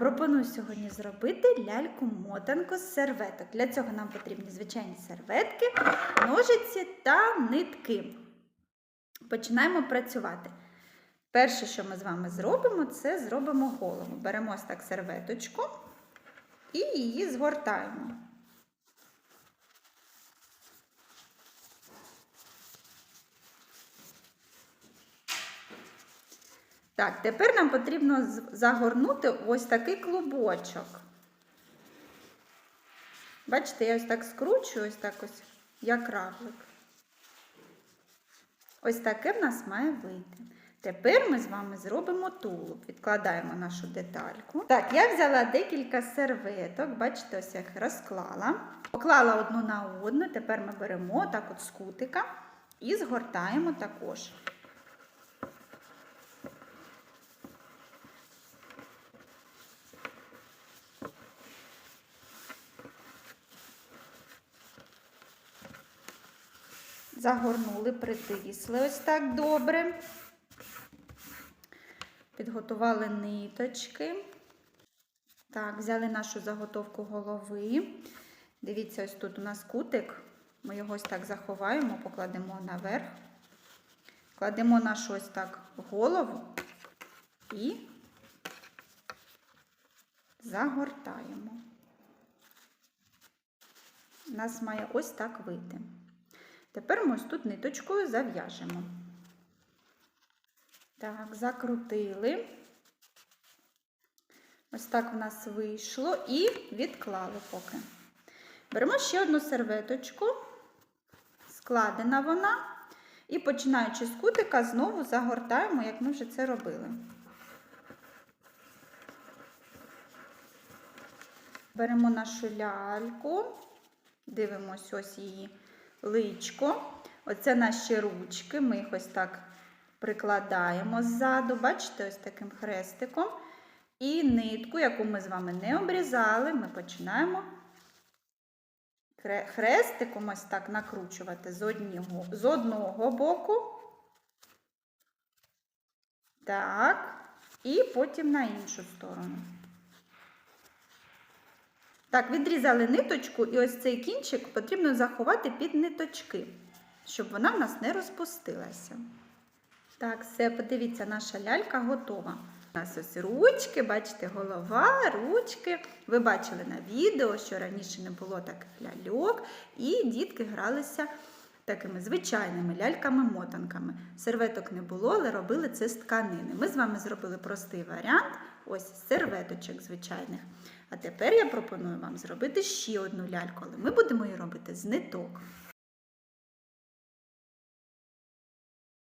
пропоную сьогодні зробити ляльку-мотанку з серветок. Для цього нам потрібні звичайні серветки, ножиці та нитки. Починаємо працювати. Перше, що ми з вами зробимо, це зробимо голову. Беремо ось так серветочку і її згортаємо. Так, тепер нам потрібно загорнути ось такий клубочок. Бачите, я ось так скручую, ось так ось, як равлик. Ось таке в нас має вийти. Тепер ми з вами зробимо тулуб. Відкладаємо нашу детальку. Так, я взяла декілька серветок, бачите, ось як розклала. Поклала одну на одну. Тепер ми беремо так от з кутика і згортаємо також. Загорнули, притисли ось так добре. Підготували ниточки. Так, взяли нашу заготовку голови. Дивіться, ось тут у нас кутик. Ми його ось так заховаємо, покладемо наверх. Кладемо нашу ось так голову і загортаємо. У нас має ось так вийти. Тепер ми ось тут ниточкою зав'яжемо. Так, закрутили. Ось так в нас вийшло і відклали поки. Беремо ще одну серветочку, складена вона, і починаючи з кутика, знову загортаємо, як ми вже це робили. Беремо нашу ляльку, дивимось ось її личко. Оце наші ручки, ми їх ось так прикладаємо ззаду, бачите, ось таким хрестиком. І нитку, яку ми з вами не обрізали, ми починаємо хрестиком ось так накручувати з одного, з одного боку. Так, і потім на іншу сторону. Так, відрізали ниточку, і ось цей кінчик потрібно заховати під ниточки, щоб вона в нас не розпустилася. Так, все, подивіться, наша лялька готова. У нас ось ручки, бачите, голова, ручки. Ви бачили на відео, що раніше не було таких ляльок, і дітки гралися такими звичайними ляльками-мотанками. Серветок не було, але робили це з тканини. Ми з вами зробили простий варіант, ось серветочок звичайних. А тепер я пропоную вам зробити ще одну ляльку, але ми будемо її робити з ниток.